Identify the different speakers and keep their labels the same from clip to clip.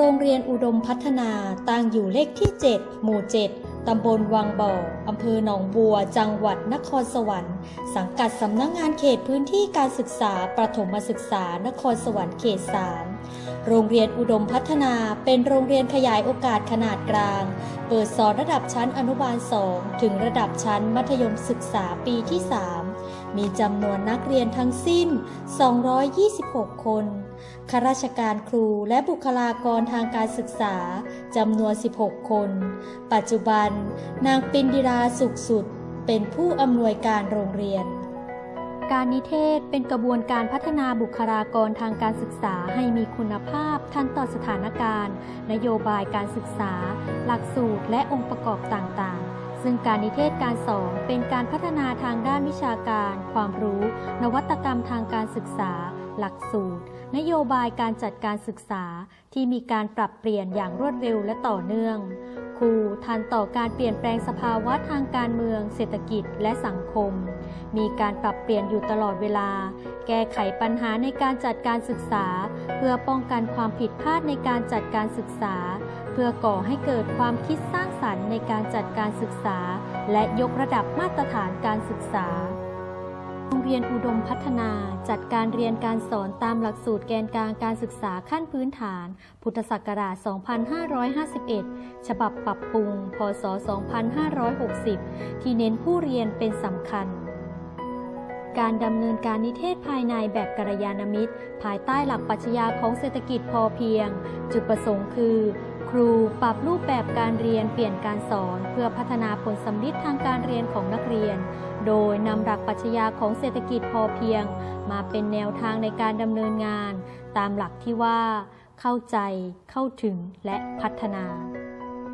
Speaker 1: โรงเรียนอุดมพัฒนาตั้งอยู่เลขที่ 7 หมู่ 7 ตำบลวังบ่อ อำเภอหนองบัว จังหวัดนครสวรรค์ สังกัดสำนักงานเขตพื้นที่การศึกษา ประถมศึกษานครสวรรค์เขต 3 โรงเรียนอุดมพัฒนาเป็นโรงเรียนขยายโอกาสขนาดกลาง เปิดสอนระดับชั้นอนุบาล 2 ถึงระดับชั้นมัธยมศึกษาปีที่ 3 มีจำนวนนักเรียนทั้งสิ้น 226 คน ข้าราชการครูและบุคลากรทางการศึกษาจำนวน 16 คน ปัจจุบัน นางปินดิราสุขสุด เป็นผู้อำนวยการโรงเรียน การนิเทศเป็นกระบวนการพัฒนาบุคลากรทางการศึกษาให้มีคุณภาพทันต่อสถานการณ์ นโยบายการศึกษา หลักสูตรและองค์ประกอบต่างๆ ซึ่งการนิเทศการสอนเป็นการพัฒนาทางด้านวิชาการ ความรู้ นวัตกรรมทางการศึกษา หลักสูตร นโยบายการจัดการศึกษาที่มีการปรับเปลี่ยนอย่างรวดเร็วและต่อเนื่อง ครูทันต่อการเปลี่ยนแปลงสภาวะทางการเมือง เศรษฐกิจและสังคม มีการปรับเปลี่ยนอยู่ตลอดเวลา แก้ไขปัญหาในการจัดการศึกษา เพื่อป้องกันความผิดพลาดในการจัดการศึกษา เพื่อก่อให้เกิดความคิดสร้างสรรค์ในการจัดการศึกษา และยกระดับมาตรฐานการศึกษา โรงเรียนอุดมพัฒนาจัดการเรียนการสอนตามหลักสูตรแกนกลางการศึกษาขั้นพื้นฐาน พุทธศักราช 2551 ฉบับปรับปรุง พศ 2560 ที่เน้นผู้เรียนเป็นสำคัญการดำเนินการนิเทศภายในแบบกัลยาณมิตร ภายใต้หลักปรัชญาของเศรษฐกิจพอเพียง จุดประสงค์คือ ครูปรับรูปแบบการเรียนเปลี่ยนการสอน เพื่อพัฒนาผลสัมฤทธิ์ทางการเรียนของนักเรียน โดยนำหลักปรัชญาของเศรษฐกิจพอเพียง มาเป็นแนวทางในการดำเนินงาน ตามหลักที่ว่า เข้าใจ เข้าถึงและพัฒนา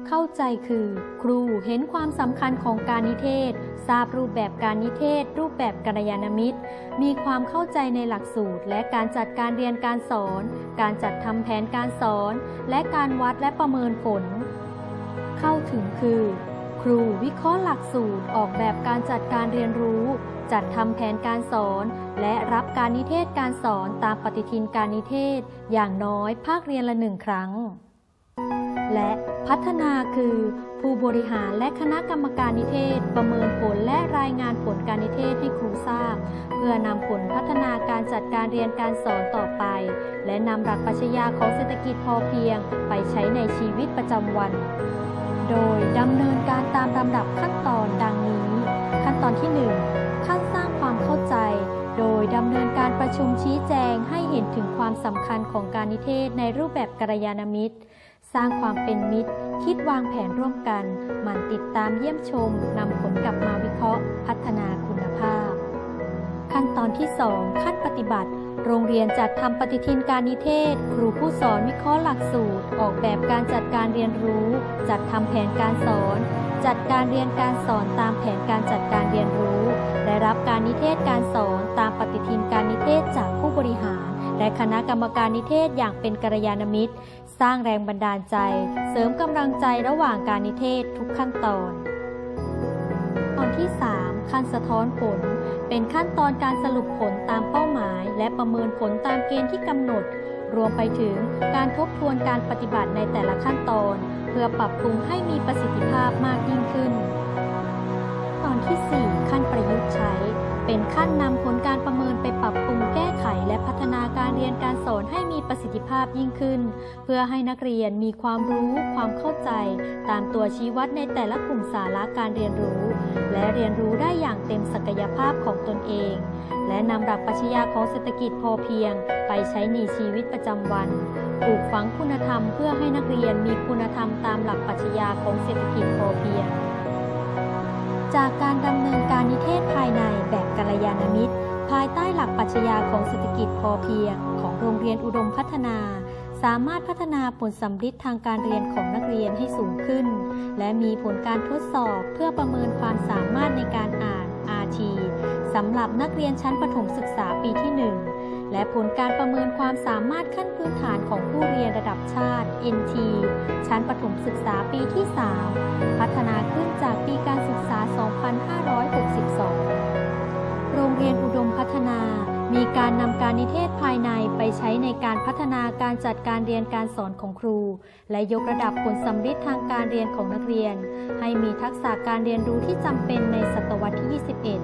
Speaker 1: เข้าใจคือ ครูเห็นความสำคัญของการนิเทศ ทราบรูปแบบการนิเทศ รูปแบบกัลยาณมิตร มีความเข้าใจในหลักสูตร และการจัดการเรียนการสอน การจัดทำแผนการสอน และการวัดและประเมินผล เข้าถึงคือ ครูวิเคราะห์หลักสูตรออกแบบการจัดการเรียนรู้ จัดทำแผนการสอน และรับการนิเทศการสอนตามปฏิทินการนิเทศ อย่างน้อยภาคเรียนละหนึ่งครั้ง และพัฒนาคือ ผู้บริหารและคณะกรรมการนิเทศ ประเมินผลและรายงานผลการนิเทศให้ครูทราบ เพื่อนำผลพัฒนาการจัดการเรียนการสอนต่อไป และนำหลักปรัชญาของเศรษฐกิจพอเพียง ไปใช้ในชีวิตประจำวัน โดยดำเนินการตามลำดับขั้นตอนดังนี้ ขั้นตอนที่ 1 ขั้นสร้างความเข้าใจโดยดำเนินการประชุมชี้แจงให้เห็นถึงความสำคัญของการนิเทศในรูปแบบกัลยาณมิตร สร้างความเป็นมิตร คิดวางแผนร่วมกัน หมั่นติดตามเยี่ยมชมนำผลกลับมาวิเคราะห์ พัฒนาคุณภาพ ขั้นตอนที่ 2 ขั้นปฏิบัติ โรงเรียนจัดทำปฏิทินการนิเทศ ครูผู้สอนวิเคราะห์หลักสูตร ออกแบบการจัดการเรียนรู้ จัดทำแผนการสอน จัดการเรียนการสอนตามแผนการจัดการเรียนรู้ได้รับการนิเทศการสอนตามปฏิทินการนิเทศจากผู้บริหาร และคณะกรรมการนิเทศอย่างเป็นกัลยาณมิตร ร้างแรงบันดาลใจ เสริมกำลังใจระหว่างการนิเทศทุกขั้นตอน ตอนที่ 3 ขั้นสะท้อนผล เป็นขั้นตอนการสรุปผลตามเป้าหมาย และประเมินผลตามเกณฑ์ที่กำหนด รวมไปถึงการทบทวนการปฏิบัติในแต่ละขั้นตอน เพื่อปรับปรุงให้มีประสิทธิภาพมากยิ่งขึ้น ตอนที่ 4 ขั้นประยุกต์ใช้ เป็นขั้นนำผลการประเมินไปปรับปรุงแก้ไข และพัฒนาการเรียนการสอนให้มีประสิทธิภาพยิ่งขึ้น เพื่อให้นักเรียนมีความรู้ ความเข้าใจ ตามตัวชี้วัดในแต่ละกลุ่มสาระการเรียนรู้ และเรียนรู้ได้อย่างเต็มศักยภาพของตนเอง และนำหลักปรัชญาของเศรษฐกิจพอเพียง ไปใช้ในชีวิตประจำวันปลูกฝังคุณธรรมเพื่อให้นักเรียนมีคุณธรรมตามหลักปรัชญาของเศรษฐกิจพอเพียง จากการดำเนินการนิเทศภายในแบบ ยาณมิตร ภายใต้หลักปรัชญาของเศรษฐกิจพอเพียง ของโรงเรียนอุดมพัฒนา สามารถพัฒนาผลสำลิดทางการเรียนของนักเรียนให้สูงขึ้น และมีผลการทดสอบเพื่อประเมินความสามารถในการอ่าน RT สำหรับนักเรียนชั้นประถมศึกษาปีที่ 1 และผลการประเมินความสามารถขั้นพื้นฐานของผู้เรียนระดับชาติ NT ชั้นประถมศึกษาปีที่ 3 พัฒนาขึ้นจากปีการศึกษา การนำการนิเทศภายในไปใช้ในการพัฒนาการจัดการเรียนการสอนของครู และยกระดับผลสัมฤทธิ์ทางการเรียนของนักเรียน ให้มีทักษะการเรียนรู้ที่จำเป็นในศตวรรษที่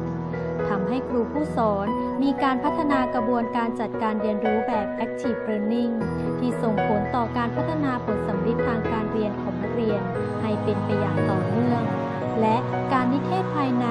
Speaker 1: 21 ทำให้ครูผู้สอนมีการพัฒนากระบวนการจัดการเรียนรู้แบบ active learning ที่ส่งผลต่อการพัฒนาผลสัมฤทธิ์ทางการเรียนของนักเรียน ให้เป็นไปอย่างต่อเนื่อง และการนิเทศภายใน